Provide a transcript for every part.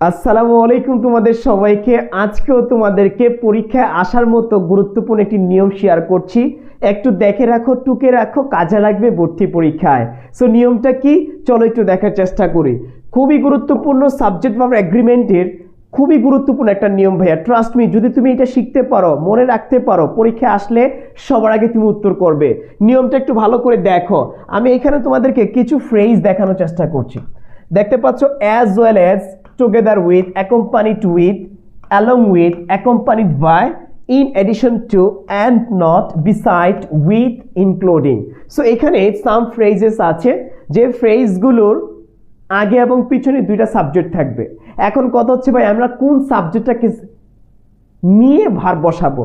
আসসালামু আলাইকুম তোমাদের সবাইকে। আজকেও তোমাদেরকে পরীক্ষায় আসার মতো গুরুত্বপূর্ণ একটি নিয়ম শেয়ার করছি। একটু দেখে রাখো, টুকে রাখো, কাজে লাগবে ভর্তি পরীক্ষায়। সো নিয়মটা কি? চলো একটু দেখার চেষ্টা করি। খুবই গুরুত্বপূর্ণ সাবজেক্ট বা এগ্রিমেন্টের খুবই গুরুত্বপূর্ণ একটা নিয়ম ভাইয়া। ট্রাস্ট মি যদি তুমি এটা শিখতে পারো, মনে রাখতে পারো, পরীক্ষায় আসলে সবার আগে তুমি উত্তর করবে। নিয়মটা একটু ভালো করে দেখো। আমি এখানে তোমাদেরকে কিছু ফ্রেজ দেখানোর চেষ্টা করছি। দেখতে পাচ্ছ as well as together with accompanied with along with accompanied by in addition to and not beside with including so এখানে সাম ফ্রেজেস আছে, যে ফ্রেজগুলোর আগে এবং পিছনে দুইটা সাবজেক্ট থাকবে। এখন কথা হচ্ছে, ভাই, আমরা কোন সাবজেক্টটাকে নিয়ে ভার বসাবো?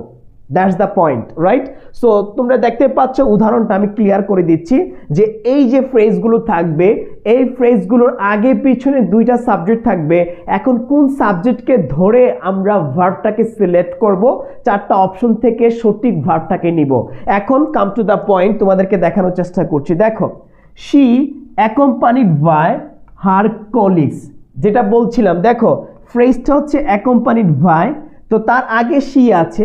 That's the point right so তোমরা দেখতে পাচ্ছ, উদাহরণটা আমি ক্লিয়ার করে দিচ্ছি, যে এই যে ফ্রেজগুলো থাকবে এই ফ্রেজগুলোর আগে পিছনে দুইটা সাবজেক্ট থাকবে। এখন কোন সাবজেক্টকে ধরে আমরা ভার্বটাকে সিলেক্ট করব? চারটা অপশন থেকে সঠিক ভার্বটাকে নিব। এখন কাম টু দ্য পয়েন্ট তোমাদেরকে দেখানোর চেষ্টা করছি। দেখো she accompanied by her colleagues যেটা বলছিলাম, দেখো ফ্রেজটা হচ্ছে অ্যাকম্পানিড বাই তো তার আগে শি আছে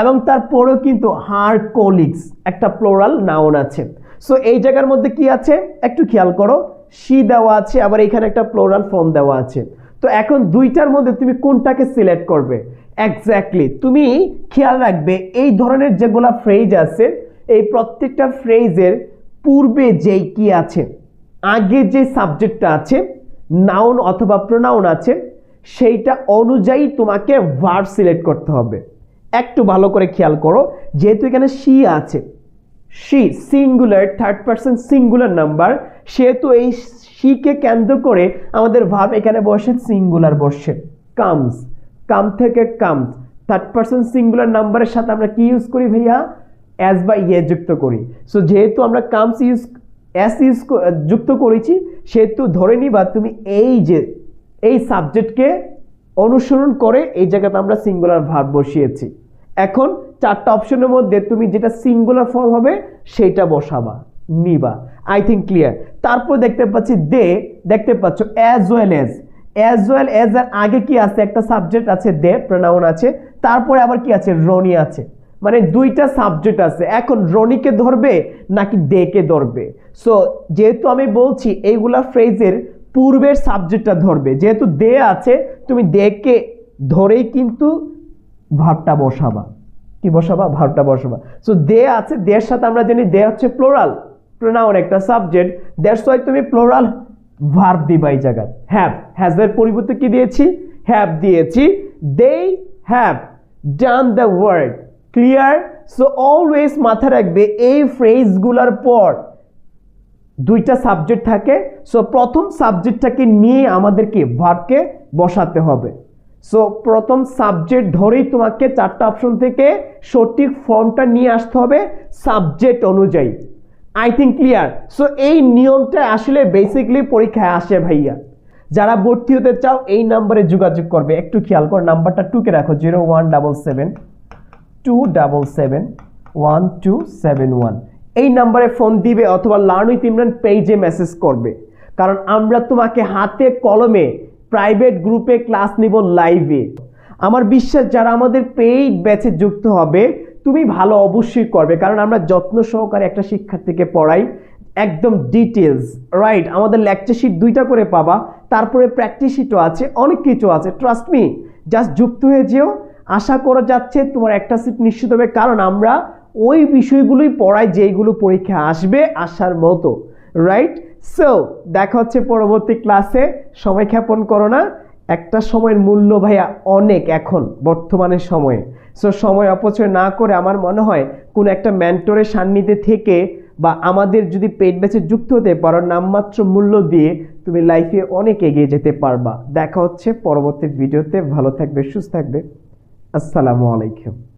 এবং তারপরেও কিন্তু হার কলিগস একটা প্লোরাল নাউন আছে। সো এই জায়গার মধ্যে কি আছে? একটু খেয়াল করো। শি দেওয়া আছে, আবার এখানে একটা প্লোরাল ফর্ম দেওয়া আছে। তো এখন দুইটার মধ্যে তুমি কোনটাকে সিলেক্ট করবে? এক্স্যাক্টলি তুমি খেয়াল রাখবে, এই ধরনের যেগুলা ফ্রেজ আছে, এই প্রত্যেকটা ফ্রেজের পূর্বে যেই কি আছে, আগে যে সাবজেক্টটা আছে নাউন অথবা প্রোনাউন আছে, সেইটা অনুযায়ী তোমাকে ভার্ব সিলেক্ট করতে হবে। একটু ভালো করে খেয়াল করো, যেহেতু এখানে শি আছে she singular third person singular number সেহেতু এই শিকে কেন্দ্র করে আমাদের ভাব এখানে বসে সিঙ্গুলার বসে কামস কাম থেকে কামস থার্ড পার্সন সিঙ্গুলার নাম্বারের সাথে আমরা কি ইউজ করি ভাইয়া? অ্যাজ বা ইয়ে যুক্ত করি। সো যেহেতু আমরা কামস ইউজ অ্যাস ইউজ যুক্ত করেছি, সেহেতু ধরে নিবা তুমি এই যে, এই সাবজেক্টকে অনুসরণ করে এই জায়গাতে আমরা সিঙ্গুলার ভাব বসিয়েছি। এখন চারটা অপশনের মধ্যে তুমি যেটা সিঙ্গুলার ফর্ম হবে, সেটা বসাবা, নিবা। আই থিঙ্ক ক্লিয়ার তারপর দেখতে পাচ্ছি দে, দেখতে পাচ্ছ as well as as well as এর আগে কি আছে? একটা সাবজেক্ট আছে দে প্রোনাউন আছে। তারপরে আবার কি আছে? রনি আছে। মানে দুইটা সাবজেক্ট আছে। এখন রনিকে ধরবে নাকি দেকে ধরবে? সো যেহেতু আমি বলছি এইগুলা ফ্রেজের পূর্বের সাবজেক্টটা ধরবে। যেহেতু দে আছে, তুমি দেকে ধরেই কিন্তু ভাবটা বসাবা। কি বসাবা? ভাবটা বসাবা। সো দে আছে, দের সাথে আমরা জানি দে হচ্ছে প্লোরাল প্রোনাউন একটা সাবজেক্ট দ্যাটস ওয়াই তুমি প্লোরাল ভার্ব দিবা এই জায়গায়। হ্যাভ হ্যাজের পরিবর্তে কি দিয়েছি? হ্যাভ দিয়েছি। They have done the word clear so always মাথা রাখবে এই ফ্রেজগুলোর পর। দুইটা সাবজেক্ট থাকে। সো প্রথম সাবজেক্টটাকে নিয়ে আমাদেরকে ভার্বকে বসাতে হবে। সো প্রথম সাবজেক্ট ধরেই তোমাকে চারটা অপশন থেকে সঠিক ফর্মটা নিয়ে আসতে হবে সাবজেক্ট অনুযায়ী। আই থিঙ্ক ক্লিয়ার সো এই নিয়মটা আসলে বেসিকলি পরীক্ষায় আসে ভাইয়া। যারা ভর্তি হতে চাও, এই নাম্বারে যোগাযোগ করবে। একটু খেয়াল কর নাম্বারটা টুকে রাখো zero one double seven two double seven one two seven one এই নাম্বারে ফোন দিবে অথবা লার্ন উইথ ইমরান পেজে মেসেজ করবে। কারণ আমরা তোমাকে হাতে কলমে প্রাইভেট গ্রুপে ক্লাস নিব লাইভে আমার বিশ্বাস, যারা আমাদের পেইড ব্যাচে যুক্ত হবে, তুমি ভালো অবশ্যই করবে, কারণ আমরা যত্ন সহকারে একটা শিক্ষার্থীকে পড়াই, একদম ডিটেলস রাইট আমাদের লেকচার শিট দুইটা করে পাবা, তারপরে প্র্যাকটিস শিটও আছে, অনেক কিছু আছে। ট্রাস্ট মি জাস্ট যুক্ত হয়ে যেও, আশা করা যাচ্ছে তোমার একটা সিট নিশ্চিত হবে, কারণ আমরা ওই বিষয়গুলোই পড়াই, যেইগুলো পরীক্ষা আসবে আসার মতো রাইট সো দেখা হচ্ছে পরবর্তী ক্লাসে সময় ক্ষেপণ করো না। একটা সময়ের মূল্য ভাইয়া অনেক এখন, বর্তমানে সময়ে। সো সময় অপচয় না করে আমার মনে হয় কোনো একটা মেন্টরের সান্নিধ্যে থেকে বা আমাদের যদি পেট ব্যাচে যুক্ত হতে পারো নামমাত্র মূল্য দিয়ে, তুমি লাইফে অনেক এগিয়ে যেতে পারবা। দেখা হচ্ছে পরবর্তী ভিডিওতে ভালো থাকবে, সুস্থ থাকবে। আসসালামু আলাইকুম।